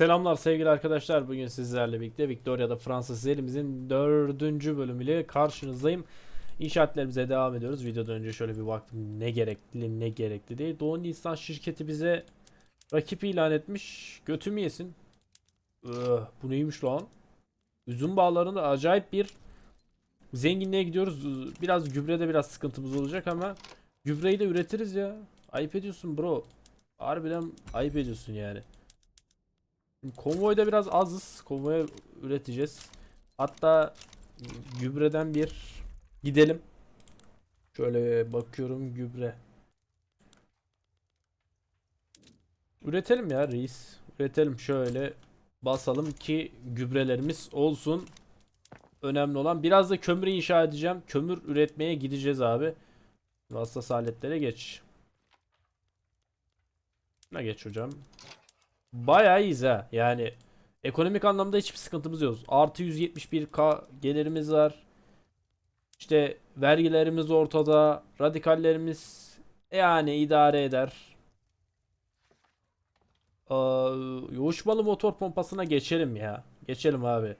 Selamlar sevgili arkadaşlar. Bugün sizlerle birlikte Victoria'da Fransız serimizin dördüncü bölümüyle karşınızdayım. İnşaatlarımıza devam ediyoruz. Videodan önce şöyle bir baktım ne gerekli ne gerekli değil. Doğu Nisan şirketi bize rakip ilan etmiş. Götümü yesin. Öh, bu neymiş lan? Üzüm bağlarında acayip bir zenginliğe gidiyoruz. Biraz gübrede biraz sıkıntımız olacak ama gübreyi de üretiriz ya. Ayıp ediyorsun bro. Harbiden ayıp ediyorsun yani. Konvoyda biraz azız. Konvoya üreteceğiz. Hatta gübreden bir gidelim. Şöyle bakıyorum gübre. Üretelim ya reis. Üretelim şöyle basalım ki gübrelerimiz olsun. Önemli olan biraz da kömür inşa edeceğim. Kömür üretmeye gideceğiz abi. Hassas aletlere geç. Ne geç hocam. Bayağı iyiyiz ha. Yani ekonomik anlamda hiçbir sıkıntımız yok. Artı 171k gelirimiz var. İşte vergilerimiz ortada. Radikallerimiz yani idare eder. Ee, yoğuşmalı motor pompasına geçelim ya. Geçelim abi.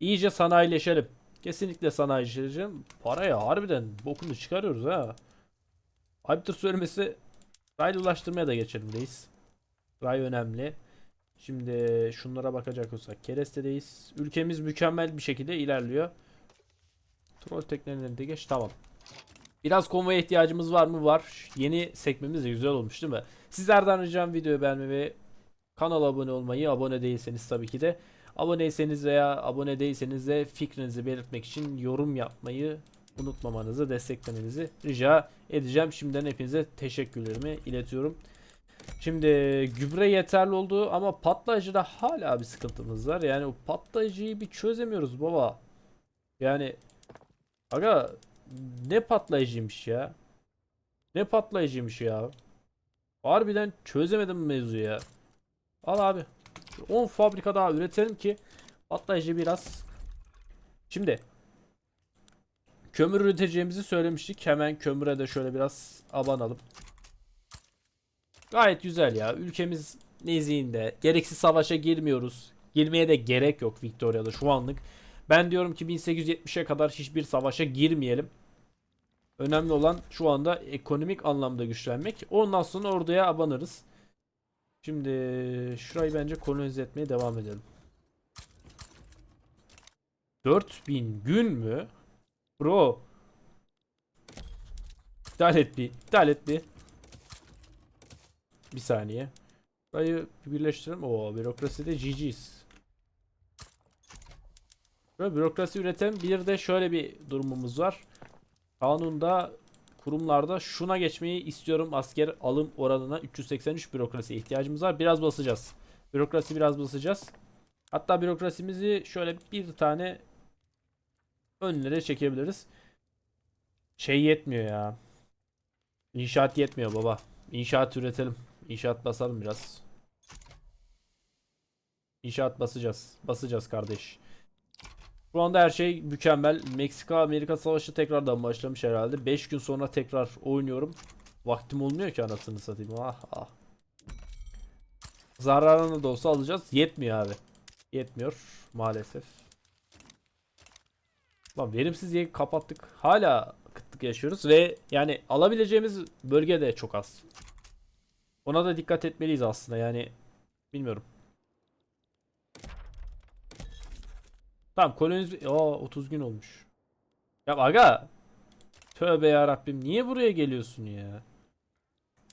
İyice sanayileşelim. Kesinlikle sanayileşelim. Paraya harbiden bokunu çıkarıyoruz ha. Ayıptır söylemesi raylı ulaştırmaya da geçelim reis. Ray önemli. Şimdi şunlara bakacak olsak kerestedeyiz. Ülkemiz mükemmel bir şekilde ilerliyor. Troll teknelerine de geç. Tamam. Biraz konvoya ihtiyacımız var mı? Var. Yeni sekmemiz de güzel olmuş değil mi? Sizlerden ricam videoyu beğenmeyi ve kanala abone olmayı. Abone değilseniz tabii ki de. Aboneyseniz veya abone değilseniz de fikrinizi belirtmek için yorum yapmayı unutmamanızı, desteklemenizi rica edeceğim. Şimdiden hepinize teşekkürlerimi iletiyorum. Şimdi gübre yeterli oldu ama patlayıcıda hala bir sıkıntımız var. Yani o patlayıcıyı bir çözemiyoruz baba. Yani aga ne patlayıcıymış ya. Ne patlayıcıymış ya. Harbiden çözemedim mevzuyu ya. Al abi. 10 fabrika daha üretelim ki patlayıcı biraz. Şimdi kömür üreteceğimizi söylemiştik. Hemen kömüre de şöyle biraz abanalım. Gayet güzel ya. Ülkemiz nezihinde. Gereksiz savaşa girmiyoruz. Girmeye de gerek yok Victoria'da şu anlık. Ben diyorum ki 1870'e kadar hiçbir savaşa girmeyelim. Önemli olan şu anda ekonomik anlamda güçlenmek. Ondan sonra orduya abanırız. Şimdi şurayı bence kolonize etmeye devam edelim. 4000 gün mü? Bro. İptal et bir. İptal et bir. Bir saniye. Burayı bir birleştirelim. Oo bürokraside GG's. Böyle bürokrasi üreten bir de şöyle bir durumumuz var. Kanunda kurumlarda şuna geçmeyi istiyorum. Asker alım oranına 383 bürokrasiye ihtiyacımız var. Biraz basacağız. Bürokrasi biraz basacağız. Hatta bürokrasimizi şöyle bir tane önlere çekebiliriz. Şey yetmiyor ya. İnşaat yetmiyor baba. İnşaat üretelim. İnşaat basalım biraz. İnşaat basacağız. Basacağız kardeş. Şu anda her şey mükemmel. Meksika-Amerika savaşı tekrardan başlamış herhalde. 5 gün sonra tekrar oynuyorum. Vaktim olmuyor ki anasını satayım. Ah ah. Zararını da olsa alacağız. Yetmiyor abi. Yetmiyor maalesef. Lan verimsiz diye kapattık. Hala kıtlık yaşıyoruz ve yani alabileceğimiz bölge de çok az. Ona da dikkat etmeliyiz aslında yani bilmiyorum. Tamam koloniz Aa 30 gün olmuş. Ya aga Tövbe ya Rabbim niye buraya geliyorsun ya?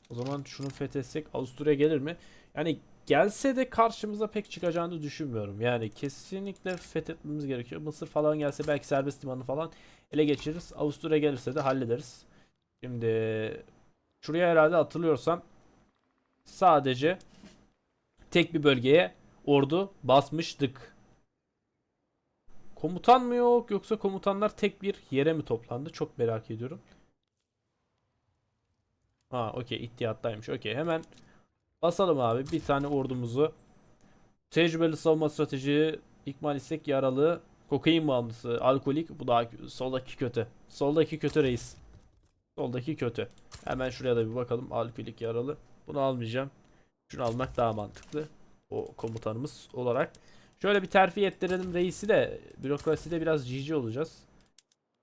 O zaman şunu fethetsek Avusturya gelir mi? Yani gelse de karşımıza pek çıkacağını düşünmüyorum. Yani kesinlikle fethetmemiz gerekiyor. Mısır falan gelse belki serbest limanı falan ele geçiririz. Avusturya gelirse de hallederiz. Şimdi şuraya herhalde hatırlıyorsam sadece tek bir bölgeye ordu basmıştık. Komutan mı yok yoksa komutanlar tek bir yere mi toplandı? Çok merak ediyorum. Ha okey ittihattaymış. Okey hemen basalım abi bir tane ordumuzu. Tecrübeli savunma strateji, ikmal istek yaralı, kokain bağımlısı, alkolik. Bu daha soldaki kötü. Soldaki kötü reis. Soldaki kötü. Hemen şuraya da bir bakalım. Alkolik yaralı. Bunu almayacağım. Şunu almak daha mantıklı. O komutanımız olarak. Şöyle bir terfi ettirelim reisi de bürokraside biraz cici olacağız.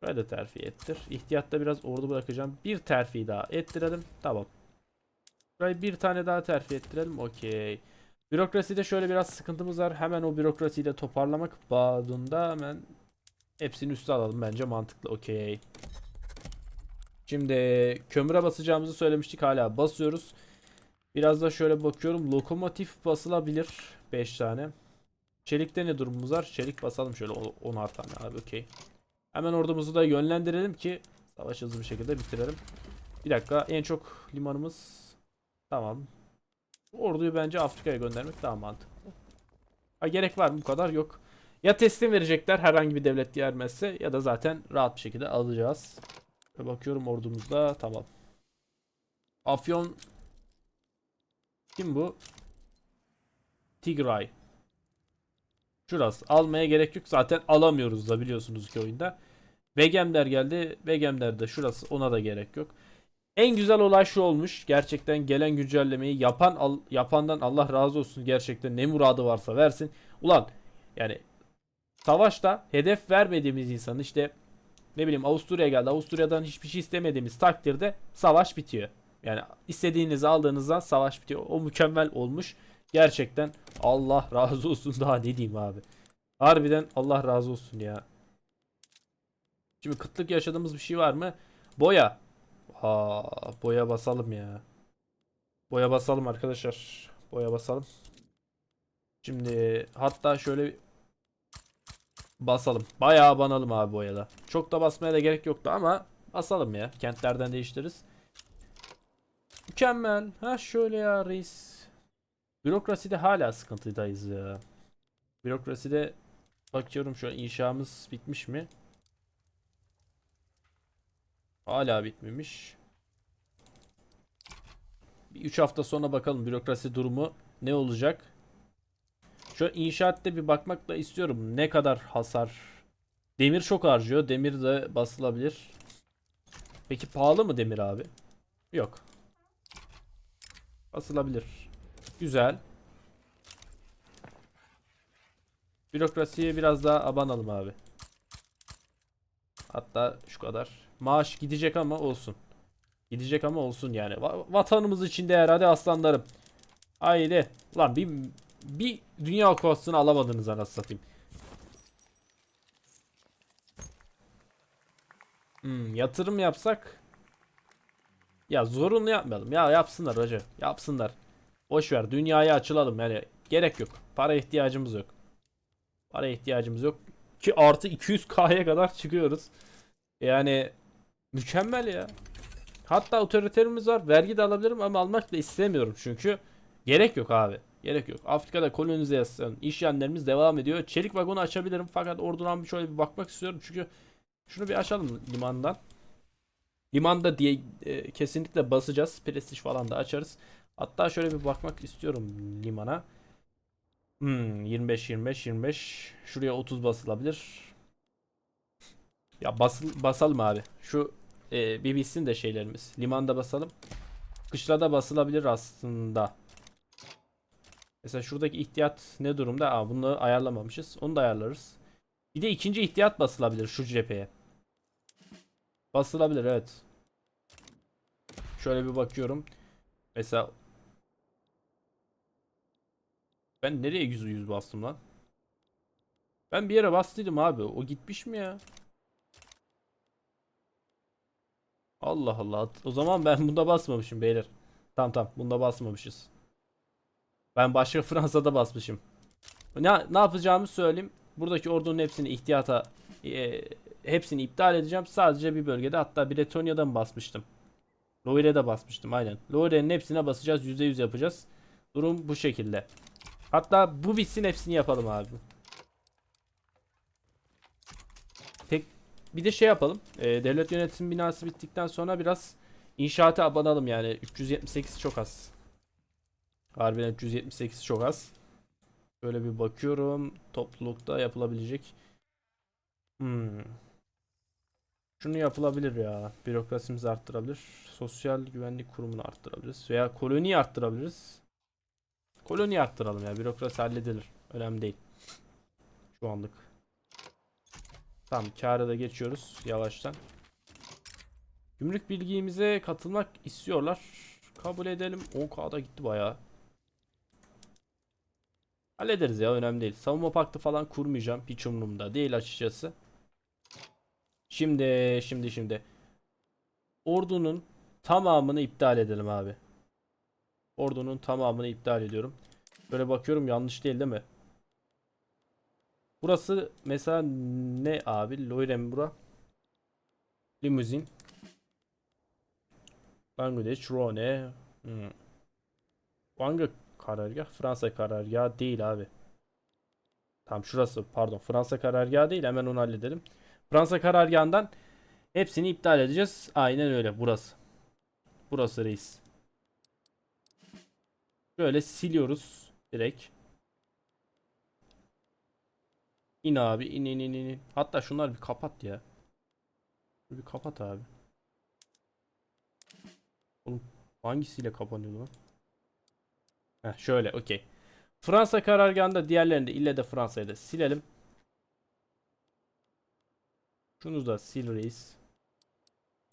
Şöyle de terfi ettir. İhtiyatta biraz ordu bırakacağım. Bir terfi daha ettirelim. Tamam. Şurayı bir tane daha terfi ettirelim. Okey. Bürokraside şöyle biraz sıkıntımız var. Hemen o bürokrasiyi de toparlamak bağında hemen hepsini üste alalım. Bence mantıklı. Okey. Şimdi kömüre basacağımızı söylemiştik. Hala basıyoruz. Biraz da şöyle bakıyorum. Lokomotif basılabilir. 5 tane. Çelikte ne durumumuz var? Çelik basalım şöyle 10'ar tane abi. Okey. Hemen ordumuzu da yönlendirelim ki savaş hızlı bir şekilde bitirelim. Bir dakika. En çok limanımız tamam. Orduyu bence Afrika'ya göndermek daha mantıklı. Ha, gerek var mı bu kadar? Yok. Ya teslim verecekler herhangi bir devlet yermezse ya da zaten rahat bir şekilde alacağız. Bakıyorum ordumuzda tamam. Afyon kim bu? Tigray. Şurası. Almaya gerek yok. Zaten alamıyoruz da biliyorsunuz ki oyunda. Vegemler geldi. Vegemler de şurası. Ona da gerek yok. En güzel olay şu olmuş. Gerçekten gelen güncellemeyi yapan al- yapandan Allah razı olsun. Gerçekten ne muradı varsa versin. Ulan yani savaşta hedef vermediğimiz insanın işte ne bileyim Avusturya geldi. Avusturya'dan hiçbir şey istemediğimiz takdirde savaş bitiyor. Yani istediğinizi aldığınızda savaş bitiyor. O mükemmel olmuş. Gerçekten Allah razı olsun daha ne diyeyim abi. Harbiden Allah razı olsun ya. Şimdi kıtlık yaşadığımız bir şey var mı? Boya. Aa, boya basalım ya. Boya basalım arkadaşlar. Boya basalım. Şimdi hatta şöyle basalım. Bayağı banalım abi boyada. Çok da basmaya da gerek yoktu ama basalım ya. Kentlerden değiştiririz. Mükemmel. Ha şöyle ya reis. Bürokraside hala sıkıntıdayız ya. Bürokraside bakıyorum şu an inşamız bitmiş mi? Hala bitmemiş. Bir 3 hafta sonra bakalım bürokrasi durumu ne olacak. Şu inşaatta bir bakmak da istiyorum. Ne kadar hasar. Demir çok harcıyor. Demir de basılabilir. Peki pahalı mı demir abi? Yok. Basılabilir. Güzel. Bürokrasiye biraz daha abanalım abi. Hatta şu kadar. Maaş gidecek ama olsun. Gidecek ama olsun yani. Va- vatanımız için değer hadi aslanlarım. Haydi. Lan bir bir dünya kupasını alamadınız anasını satayım. Hmm, yatırım yapsak ya zorunlu yapmayalım. Ya yapsınlar hoca. Yapsınlar. Boş ver. Dünyaya açılalım yani. Gerek yok. Para ihtiyacımız yok. Para ihtiyacımız yok. Ki artı 200k'ya kadar çıkıyoruz. Yani mükemmel ya. Hatta otoriterimiz var. Vergi de alabilirim ama almak da istemiyorum çünkü gerek yok abi. Gerek yok. Afrika'da kolonizasyon işlemlerimiz devam ediyor. Çelik vagonu açabilirim fakat ordudan bir şöyle bir bakmak istiyorum çünkü şunu bir açalım limandan. Limanda diye e, kesinlikle basacağız. Prestij falan da açarız. Hatta şöyle bir bakmak istiyorum limana. Hmm, 25 25 25. Şuraya 30 basılabilir. Ya basıl, basalım abi. Şu e, bir bitsin de şeylerimiz. Limanda basalım. Kışlada basılabilir aslında. Mesela şuradaki ihtiyat ne durumda? Aa, bunu ayarlamamışız. Onu da ayarlarız. Bir de ikinci ihtiyat basılabilir şu cepheye. Basılabilir evet. Şöyle bir bakıyorum. Mesela ben nereye yüzü yüz bastım lan? Ben bir yere bastıydım abi. O gitmiş mi ya? Allah Allah. O zaman ben bunda basmamışım beyler. Tamam tamam bunda basmamışız. Ben başka Fransa'da basmışım. Ne, ne yapacağımı söyleyeyim. Buradaki ordunun hepsini ihtiyata e, hepsini iptal edeceğim. Sadece bir bölgede hatta Bretonya'da mı basmıştım? Loire'de basmıştım aynen. Loire'nin hepsine basacağız. %100 yapacağız. Durum bu şekilde. Hatta bu bitsin hepsini yapalım abi. Tek bir de şey yapalım. E, devlet yönetim binası bittikten sonra biraz inşaata abanalım yani. 378 çok az. Harbiden 378 çok az. Böyle bir bakıyorum. Toplulukta yapılabilecek. Hmm. Şunu yapılabilir ya. Bürokrasimizi arttırabilir. Sosyal güvenlik kurumunu arttırabiliriz. Veya koloniyi arttırabiliriz. Koloni arttıralım ya. Bürokrasi halledilir. Önemli değil. Şu anlık. Tamam kâra da geçiyoruz yavaştan. Gümrük bilgimize katılmak istiyorlar. Kabul edelim. 10k'da gitti bayağı. Hallederiz ya önemli değil. Savunma paktı falan kurmayacağım. Hiç umurumda değil açıkçası. Şimdi şimdi şimdi. Ordunun tamamını iptal edelim abi. Ordunun tamamını iptal ediyorum. Böyle bakıyorum yanlış değil değil mi? Burası mesela ne abi? Loiren bura. Limuzin. Bangladeş, Rone. Hmm. Hangi karargah? Fransa karargahı değil abi. Tamam şurası pardon. Fransa karargahı değil. Hemen onu halledelim. Fransa karargahından hepsini iptal edeceğiz. Aynen öyle. Burası. Burası reis. Böyle siliyoruz direkt. İn abi in in in in. Hatta şunları bir kapat ya. Bir kapat abi. Oğlum hangisiyle kapanıyordu lan? Heh, şöyle okey. Fransa karargahında diğerlerini de ille de Fransa'yı da silelim. Şunu da reis.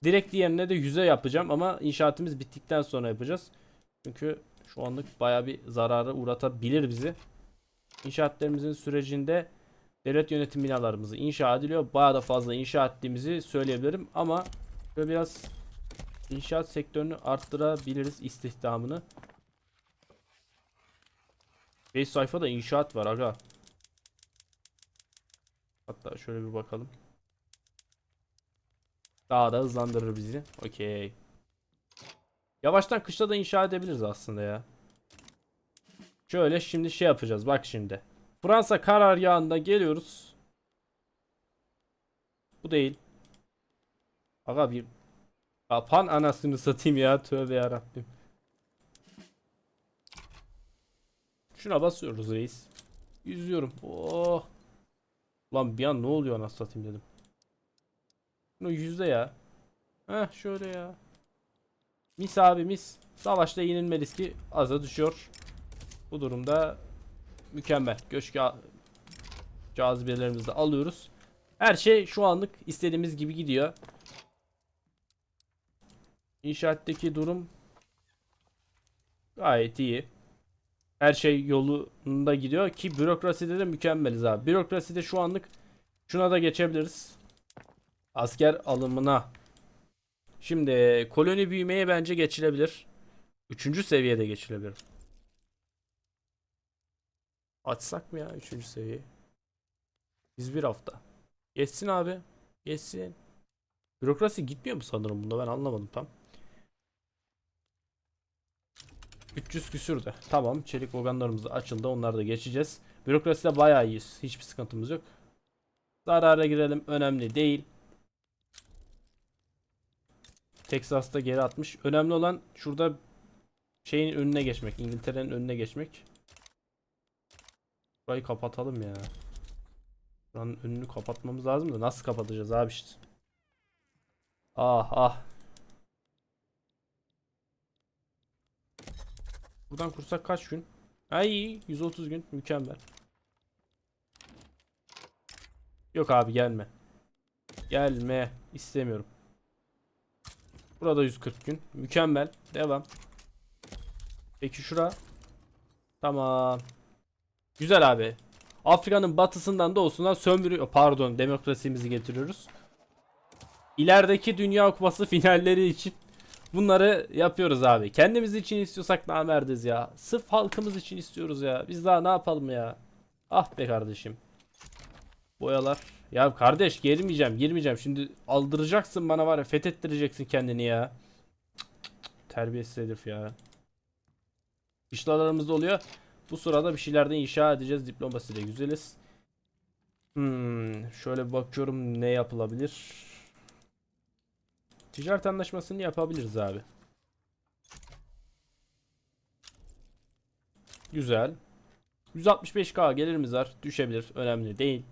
Direkt diğerine de 100'e yapacağım ama inşaatımız bittikten sonra yapacağız. Çünkü şu anlık baya bir zarara uğratabilir bizi. İnşaatlarımızın sürecinde devlet yönetim binalarımızı inşa ediliyor. Baya da fazla inşa ettiğimizi söyleyebilirim ama böyle biraz inşaat sektörünü arttırabiliriz istihdamını. 5 sayfada inşaat var aga. Hatta şöyle bir bakalım. Daha da hızlandırır bizi. Okey. Yavaştan kışta da inşa edebiliriz aslında ya. Şöyle şimdi şey yapacağız. Bak şimdi. Fransa karargahında geliyoruz. Bu değil. Aga bir Kapan anasını satayım ya. Tövbe yarabbim. Şuna basıyoruz reis. Yüzüyorum. Oh. Lan bir an ne oluyor anasını satayım dedim. Şunu yüzde ya. Heh şöyle ya. Mis abi mis. Savaşta yenilme riski aza düşüyor. Bu durumda mükemmel. Göç ca- cazibelerimizi de alıyoruz. Her şey şu anlık istediğimiz gibi gidiyor. İnşaattaki durum gayet iyi. Her şey yolunda gidiyor ki bürokraside de mükemmeliz abi. Bürokraside şu anlık şuna da geçebiliriz. Asker alımına. Şimdi koloni büyümeye bence geçilebilir. Üçüncü seviyede geçilebilir. Açsak mı ya üçüncü seviye? Biz bir hafta. Geçsin abi. Geçsin. Bürokrasi gitmiyor mu sanırım bunda ben anlamadım tam. 300 küsür de. Tamam çelik organlarımız açıldı. Onları da geçeceğiz. Bürokraside bayağı iyiyiz. Hiçbir sıkıntımız yok. Zarara girelim. Önemli değil. Texas'ta geri atmış. Önemli olan şurada şeyin önüne geçmek. İngiltere'nin önüne geçmek. Burayı kapatalım ya. Buranın önünü kapatmamız lazım da nasıl kapatacağız abi işte. Ah ah. Buradan kursak kaç gün? Ay 130 gün mükemmel. Yok abi gelme. Gelme istemiyorum. Burada 140 gün. Mükemmel. Devam. Peki şura. Tamam. Güzel abi. Afrika'nın batısından doğusundan sömürüyor. Pardon demokrasimizi getiriyoruz. İlerideki Dünya Kupası finalleri için bunları yapıyoruz abi. Kendimiz için istiyorsak namerdiz ya. Sırf halkımız için istiyoruz ya. Biz daha ne yapalım ya. Ah be kardeşim. Boyalar. Ya kardeş girmeyeceğim girmeyeceğim. Şimdi aldıracaksın bana var ya fethettireceksin kendini ya. Cık. Terbiyesiz herif ya. İşlerimiz oluyor. Bu sırada bir şeylerden inşa edeceğiz. Diplomasiyle güzeliz. Hmm, şöyle bakıyorum ne yapılabilir. Ticaret anlaşmasını yapabiliriz abi. Güzel. 165k gelirimiz var. Düşebilir. Önemli değil.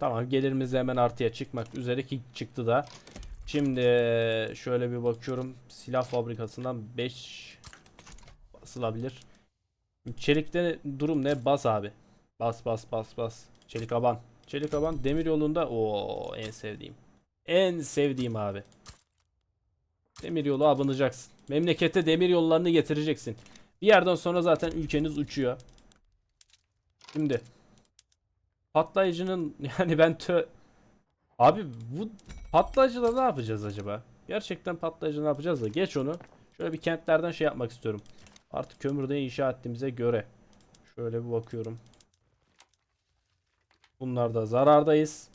Tamam gelirimiz hemen artıya çıkmak üzere ki çıktı da. Şimdi şöyle bir bakıyorum. Silah fabrikasından 5 basılabilir. Çelikte durum ne? Bas abi. Bas bas bas bas. Çelik aban. Çelik aban demir yolunda o en sevdiğim. En sevdiğim abi. Demir yolu abanacaksın. Memlekete demir yollarını getireceksin. Bir yerden sonra zaten ülkeniz uçuyor. Şimdi patlayıcının yani ben tö Abi bu patlayıcıda ne yapacağız acaba? Gerçekten patlayıcı ne yapacağız da geç onu. Şöyle bir kentlerden şey yapmak istiyorum. Artık kömürde inşa ettiğimize göre. Şöyle bir bakıyorum. Bunlarda zarardayız.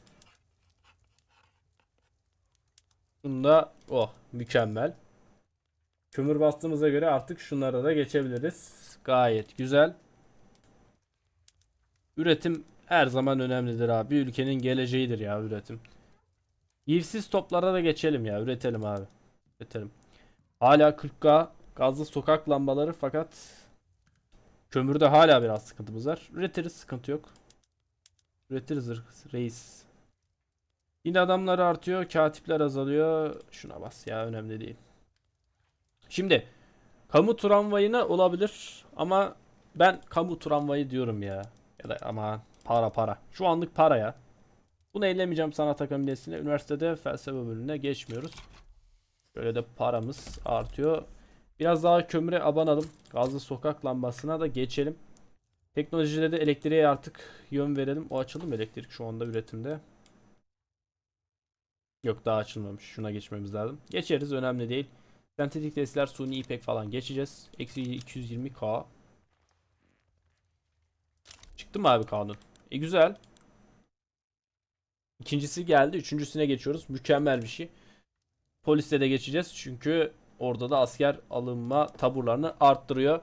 Bunda oh mükemmel. Kömür bastığımıza göre artık şunlara da geçebiliriz. Gayet güzel. Üretim her zaman önemlidir abi. Bir ülkenin geleceğidir ya üretim. Yivsiz toplara da geçelim ya. Üretelim abi. Üretelim. Hala 40K gazlı sokak lambaları fakat kömürde hala biraz sıkıntımız var. Üretiriz sıkıntı yok. Üretiriz reis. Yine adamlar artıyor. Katipler azalıyor. Şuna bas ya önemli değil. Şimdi kamu tramvayına olabilir ama ben kamu tramvayı diyorum ya. Ya da aman para para. Şu anlık para ya. Bunu ellemeyeceğim sanat akademisiyle. Üniversitede felsefe bölümüne geçmiyoruz. Böyle de paramız artıyor. Biraz daha kömüre abanalım. Gazlı sokak lambasına da geçelim. Teknolojide de elektriğe artık yön verelim. O açıldı mı elektrik şu anda üretimde? Yok daha açılmamış. Şuna geçmemiz lazım. Geçeriz önemli değil. Sentetik testler, suni ipek falan geçeceğiz. Eksi 220k. Çıktı mı abi kanun? E güzel. İkincisi geldi. Üçüncüsüne geçiyoruz. Mükemmel bir şey. Poliste de geçeceğiz. Çünkü orada da asker alınma taburlarını arttırıyor.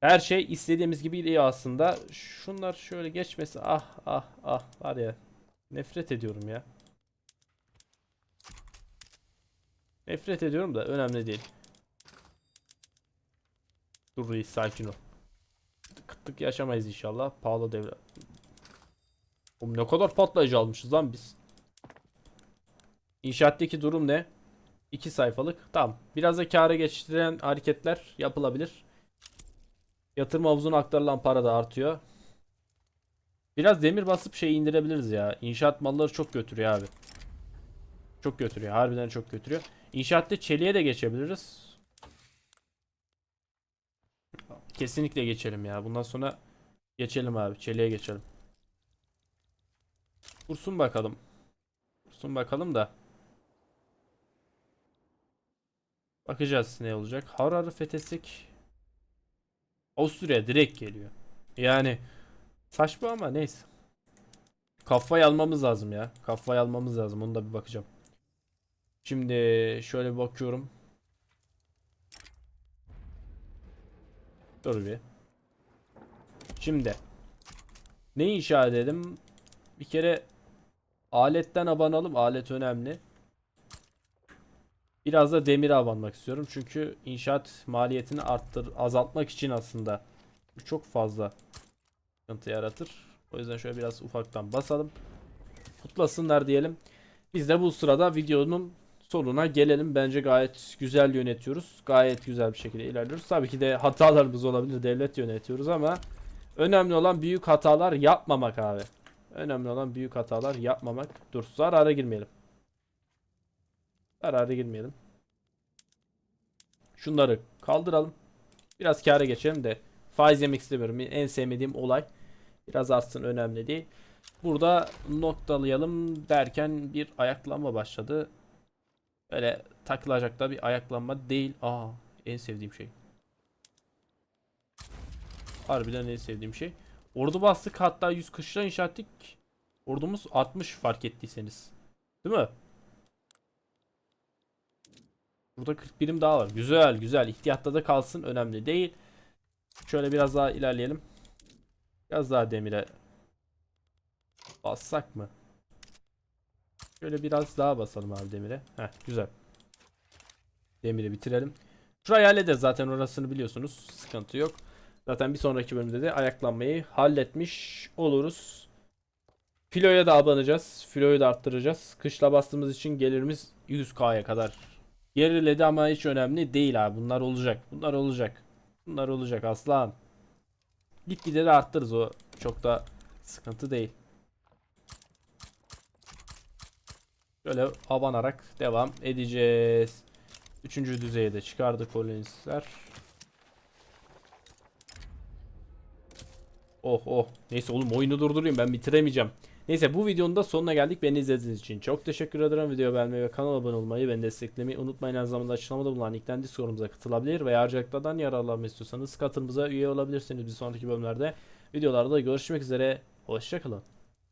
Her şey istediğimiz gibi değil aslında. Şunlar şöyle geçmesi ah ah ah var ya. Nefret ediyorum ya. Nefret ediyorum da önemli değil. Dur reis sakin ol. Kıtlık yaşamayız inşallah. Pahalı devre. Oğlum ne kadar patlayıcı almışız lan biz. İnşaattaki durum ne? 2 sayfalık. Tamam. Biraz da kâra geçiren hareketler yapılabilir. Yatırım havuzuna aktarılan para da artıyor. Biraz demir basıp şey indirebiliriz ya. İnşaat malları çok götürüyor abi. Çok götürüyor. Harbiden çok götürüyor. İnşaatta çeliğe de geçebiliriz. Kesinlikle geçelim ya. Bundan sonra geçelim abi. Çeliğe geçelim. Kursun bakalım. Kursun bakalım da. Bakacağız ne olacak. Harar'ı fethetsek Avusturya direkt geliyor. Yani saçma ama neyse. Kafayı almamız lazım ya. Kafayı almamız lazım. Onu da bir bakacağım. Şimdi şöyle bakıyorum. Dur bir. Şimdi ne inşa edelim? Bir kere aletten abanalım. Alet önemli. Biraz da demir abanmak istiyorum. Çünkü inşaat maliyetini arttır, azaltmak için aslında çok fazla sıkıntı yaratır. O yüzden şöyle biraz ufaktan basalım. Kutlasınlar diyelim. Biz de bu sırada videonun sonuna gelelim. Bence gayet güzel yönetiyoruz. Gayet güzel bir şekilde ilerliyoruz. Tabii ki de hatalarımız olabilir. Devlet yönetiyoruz ama önemli olan büyük hatalar yapmamak abi. Önemli olan büyük hatalar yapmamak. Dur zarara girmeyelim. Zarara girmeyelim. Şunları kaldıralım. Biraz kâra geçelim de faiz yemek istemiyorum. En sevmediğim olay. Biraz artsın önemli değil. Burada noktalayalım derken bir ayaklanma başladı. Öyle takılacak da bir ayaklanma değil. Aa en sevdiğim şey. Harbiden en sevdiğim şey. Ordu bastık hatta 100 kışla inşa ettik. Ordumuz 60 fark ettiyseniz. Değil mi? Burada 40 birim daha var. Güzel güzel. İhtiyatta da kalsın. Önemli değil. Şöyle biraz daha ilerleyelim. Biraz daha demire bassak mı? Şöyle biraz daha basalım abi demire. Heh güzel. Demiri bitirelim. Şurayı hallederiz zaten orasını biliyorsunuz. Sıkıntı yok. Zaten bir sonraki bölümde de ayaklanmayı halletmiş oluruz. Filoya da abanacağız. Filoyu da arttıracağız. Kışla bastığımız için gelirimiz 100k'ya kadar. Geriledi ama hiç önemli değil abi. Bunlar olacak. Bunlar olacak. Bunlar olacak aslan. Gitgide de arttırırız o. Çok da sıkıntı değil. Şöyle abanarak devam edeceğiz. Üçüncü düzeye de çıkardık kolonistler. Oh oh. Neyse oğlum oyunu durdurayım ben bitiremeyeceğim. Neyse bu videonun da sonuna geldik. Beni izlediğiniz için çok teşekkür ederim. Videoyu beğenmeyi ve kanala abone olmayı, beni desteklemeyi unutmayın. Aynı zamanda açıklamada bulunan linkten Discord'umuza katılabilir veya harcılıklardan yararlanmak istiyorsanız katılımıza üye olabilirsiniz. Bir sonraki bölümlerde videolarda görüşmek üzere. Hoşçakalın.